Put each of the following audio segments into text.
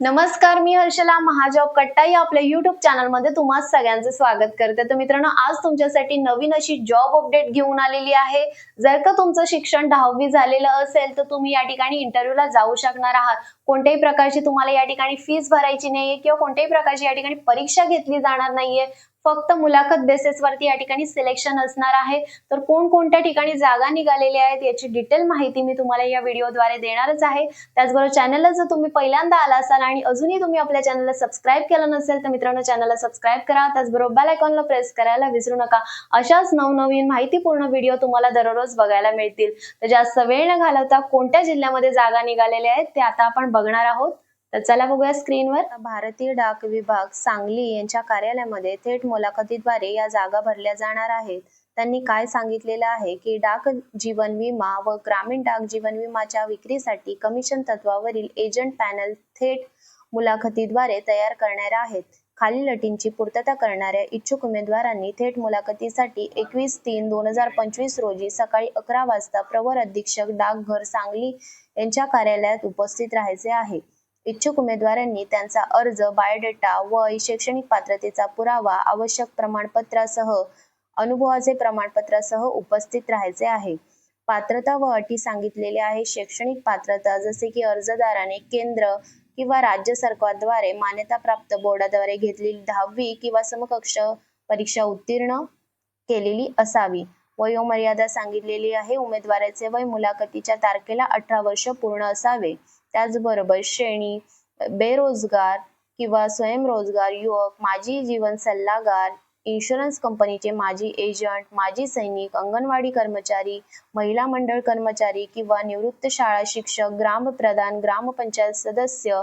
नमस्कार मी हर्षला महाजॉब कट्टा या आपल्या युट्यूब चॅनलमध्ये तुम्हा सगळ्यांचं स्वागत करते. तर मित्रांनो आज तुमच्यासाठी नवीन अशी जॉब अपडेट घेऊन आलेली आहे. जर का तुमचं शिक्षण दहावी झालेलं असेल तर तुम्ही या ठिकाणी इंटरव्ह्यूला जाऊ शकणार आहात. कोणत्याही प्रकारची तुम्हाला या ठिकाणी फीस भरायची नाहीये किंवा कोणत्याही प्रकारची या ठिकाणी परीक्षा घेतली जाणार नाहीये. फक्त मुलाखत बेसिसवरती या ठिकाणी सिलेक्शन असणार आहे. तर कोणकोणत्या ठिकाणी जागा निघालेल्या आहेत याची डिटेल माहिती मी तुम्हाला या व्हिडिओद्वारे देणारच आहे. त्याचबरोबर चॅनलला जर तुम्ही पहिल्यांदा आला असाल आणि अजूनही तुम्ही आपल्या चॅनलला सबस्क्राईब केलं नसेल तर मित्रांनो चॅनलला सबस्क्राईब करा. त्याचबरोबर बेल आयकॉनला प्रेस करायला विसरू नका. अशाच नवनवीन माहितीपूर्ण व्हिडिओ तुम्हाला दररोज बघायला मिळतील. तर जास्त वेळ न घालवता कोणत्या जिल्ह्यामध्ये जागा निघालेल्या आहेत ते आता आपण बघणार आहोत. तर चला बघूया स्क्रीनवर भारतीय डाक विभाग सांगली यांच्या कार्यालयामध्ये थेट मुलाखतीद्वारे या जागा भरल्या जाणार आहेत. त्यांनी काय सांगितलेलं आहे की डाक जीवन विमा व ग्रामीण डाक जीवन विमाच्या विक्रीसाठी कमिशन तत्वावरील एजंट पॅनल थेट मुलाखतीद्वारे तयार करणार आहेत. खालील अटींची पूर्तता करणाऱ्या इच्छुक उमेदवारांनी थेट मुलाखतीसाठी एकवीस तीन दोन हजार पंचवीस रोजी सकाळी अकरा वाजता प्रवर अधीक्षक डाकघर सांगली यांच्या कार्यालयात उपस्थित राहायचे आहे. इच्छुक उमेदवारांनी त्यांचा अर्ज बायोडेटा वय शैक्षणिक पात्रतेचा पुरावा आवश्यक प्रमाणपत्रासह अनुभवाचे प्रमाणपत्रासह उपस्थित राहायचे आहे. पात्रता व अटी सांगितलेल्या आहे. शैक्षणिक पात्रता जसे की अर्जदाराने केंद्र किंवा राज्य सरकारद्वारे मान्यताप्राप्त बोर्डाद्वारे घेतलेली दहावी किंवा समकक्ष परीक्षा उत्तीर्ण केलेली असावी. वयोमर्यादा सांगितलेली आहे. उमेदवाराचे वय मुलाखतीच्या तारखेला अठरा वर्ष पूर्ण असावे. त्याचबरोबर श्रेणी बेरोजगार किंवा स्वयंरोजगार युवक माजी जीवन सल्लागार इन्शुरन्स कंपनीचे माजी एजंट माजी सैनिक अंगणवाडी कर्मचारी महिला मंडळ कर्मचारी किंवा निवृत्त शाळा शिक्षक ग्रामप्रधान ग्रामपंचायत सदस्य.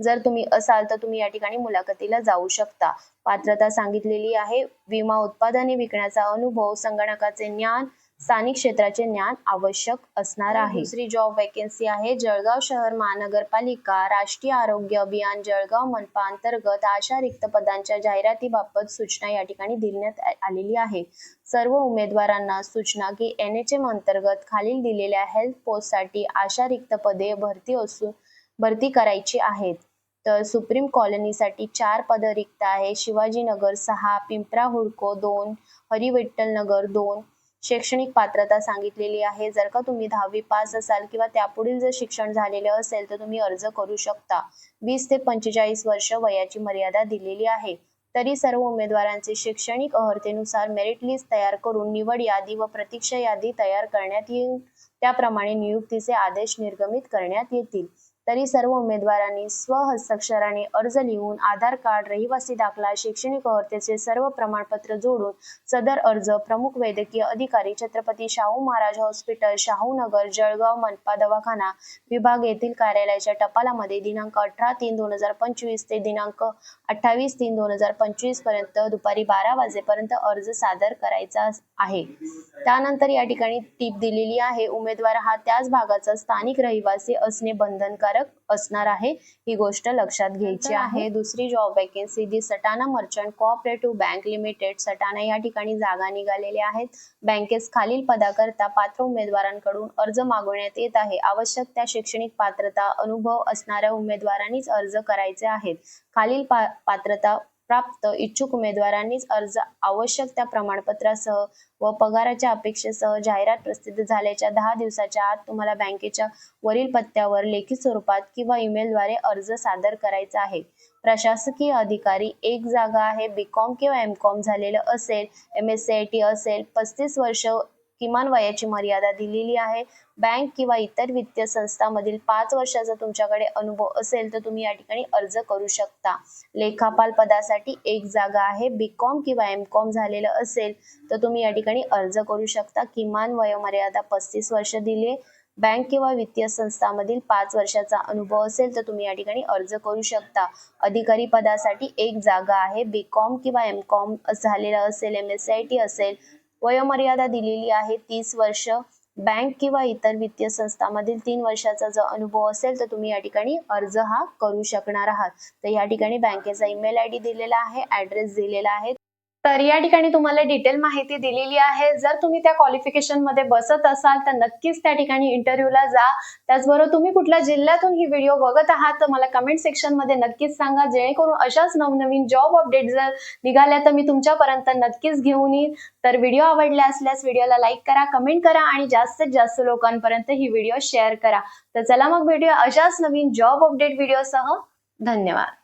जर तुम्ही असाल तर तुम्ही या ठिकाणी मुलाखतीला जाऊ शकता. पात्रता सांगितलेली आहे. विमा उत्पादने विकण्याचा अनुभव संगणकाचे ज्ञान स्थानिक क्षेत्राचे ज्ञान आवश्यक असणार आहे. दुसरी जॉब वॅकन्सी आहे जळगाव शहर महानगरपालिका राष्ट्रीय आरोग्य अभियान जळगाव मनपा अंतर्गत आशा रिक्त पदांच्या जाहिरातीबाबत सूचना या ठिकाणी देण्यात आलेली आहे. सर्व उमेदवारांना सूचना की एन एच एम अंतर्गत खालील दिलेल्या हेल्थ पोस्टसाठी आशा रिक्त पदे भरती असून भरती करायची आहेत. तर सुप्रीम कॉलनीसाठी चार पद रिक्त आहे. शिवाजीनगर सहा पिंपरा हुडको दोन हरिविठ्ठल नगर दोन शैक्षणिक पात्रता सांगितलेली आहे. जर का तुम्ही दहावी पास असाल किंवा त्यापुढील जर शिक्षण झालेले असेल तर तुम्ही अर्ज करू शकता. वीस ते पंचेचाळीस वर्ष वयाची मर्यादा दिलेली आहे. तरी सर्व उमेदवारांचे शैक्षणिक अर्हतेनुसार मेरिट लिस्ट तयार करून निवड यादी व प्रतीक्षा यादी तयार करण्यात येईल. त्याप्रमाणे नियुक्तीचे आदेश निर्गमित करण्यात येतील. तरी सर्व उमेदवारांनी स्वहस्ताक्षराने अर्ज लिहून आधार कार्ड रहिवासी दाखला शैक्षणिक अर्हतेचे सर्व प्रमाणपत्र जोडून सदर अर्ज प्रमुख वैद्यकीय अधिकारी छत्रपती शाहू महाराज हॉस्पिटल शाहूनगर जळगाव मनपा दवाखाना विभाग येथील कार्यालयाच्या टपालामध्ये दिनांक अठरा तीन दोन हजार पंचवीस ते दिनांक अठ्ठावीस तीन दोन हजार पंचवीसपर्यंत दुपारी बारा वाजेपर्यंत अर्ज सादर करायचा आहे. त्यानंतर या ठिकाणी टीप दिलेली आहे उमेदवार हा त्याच भागाचा स्थानिक रहिवासी असणे बंधनकारक असणार आहे. ही गोष्ट लक्षात घ्यायची आहे. दुसरी job vacancy the Satana merchant cooperative bank limited Satana या ठिकाणी जागा निघालेल्या आहेत. बँकेस खालील पदाकरता पात्र उमेदवारांकडून अर्ज मागवण्यात येत आहे. आवश्यक त्या शैक्षणिक पात्रता अनुभव असणाऱ्या उमेदवारांनीच अर्ज करायचे आहेत. खालील पा- पात्रता प्राप्त इच्छुक उमेदवारांनीच अर्ज आवश्यक त्या प्रमाणपत्रासह व पगाराच्या अपेक्षेसह जाहिरात प्रसिद्ध झाल्याच्या दहा दिवसाच्या आत तुम्हाला बँकेच्या वरील पत्त्यावर लेखी स्वरूपात किंवा ईमेलद्वारे अर्ज सादर करायचा आहे. प्रशासकीय अधिकारी एक जागा आहे बीकॉम किंवा एम कॉम झालेलं असेल M S C I T असेल पस्तीस वर्ष किमान वयाची मर्यादा दिलेली आहे. बँक किंवा इतर वित्तीय संस्थांमधील पाच वर्षाचा तुमच्याकडे अनुभव असेल तर तुम्ही या ठिकाणी अर्ज करू शकता. लेखापाल पदासाठी एक जागा आहे. बीकॉम किंवा एम कॉम झालेलं असेल तर तुम्ही या ठिकाणी अर्ज करू शकता. किमान वयोमर्यादा पस्तीस वर्ष दिली. बँक किंवा वित्तीय संस्थांमधील पाच वर्षाचा अनुभव असेल तर तुम्ही या ठिकाणी अर्ज करू शकता. अधिकारी पदासाठी एक जागा आहे. बीकॉम किंवा एम कॉम झालेलं असेल एम एस आय टी असेल वयोमर्यादा दिलेली आहे तीस वर्ष. बँक किंवा इतर वित्तीय संस्थांमधील तीन वर्षाचा जर अनुभव असेल तर तुम्ही या ठिकाणी अर्ज हा करू शकणार आहात. तर या ठिकाणी बँकेचा ईमेल आय डी दिलेला आहे ऍड्रेस दिलेला आहे. तर या ठिकाणी तुम्हाला डिटेल माहिती दिलेली आहे. जर तुम्ही त्या क्वालिफिकेशनमध्ये बसत असाल तर नक्कीच त्या ठिकाणी इंटरव्ह्यूला जा. त्याचबरोबर तुम्ही कुठल्या जिल्ह्यातून ही व्हिडिओ बघत आहात तर मला कमेंट सेक्शनमध्ये नक्कीच सांगा. जेणेकरून अशाच नवनवीन जॉब अपडेट जर निघाल्या तर मी तुमच्यापर्यंत नक्कीच घेऊन येईन. तर व्हिडिओ आवडला असल्यास व्हिडिओला लाईक करा कमेंट करा आणि जास्तीत जास्त लोकांपर्यंत ही व्हिडिओ शेअर करा. तर चला मग भेटूया अशाच नवीन जॉब अपडेट व्हिडिओसह धन्यवाद.